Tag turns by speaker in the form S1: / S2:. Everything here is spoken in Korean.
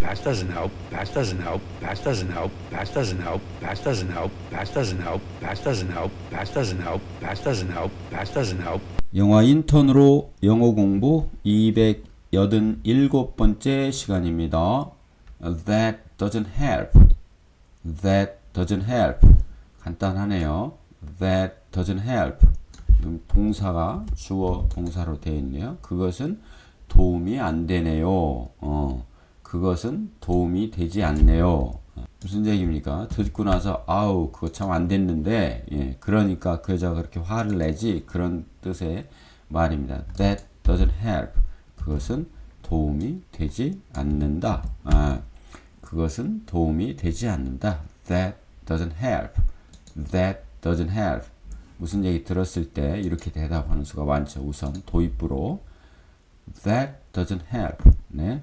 S1: That doesn't help. That doesn't help. That doesn't help. That doesn't help. That doesn't help. That doesn't help. That doesn't help. That doesn't help. That doesn't help. That doesn't help.
S2: 영화 인턴으로 영어 공부 287번째 시간입니다. That doesn't help. That doesn't help. 간단하네요. That doesn't help. 동사가 주어 동사로 되어 있네요. 그것은 도움이 안 되네요. 어, 그것은 도움이 되지 않네요. 무슨 얘기입니까? 듣고 나서 아우 그거 참 안 됐는데 예, 그러니까 그 여자가 그렇게 화를 내지 그런 뜻의 말입니다. That doesn't help. 그것은 도움이 되지 않는다. 아, 그것은 도움이 되지 않는다. That doesn't help. That doesn't help. 무슨 얘기 들었을 때 이렇게 대답하는 수가 많죠. 우선 도입부로 That doesn't help. 네,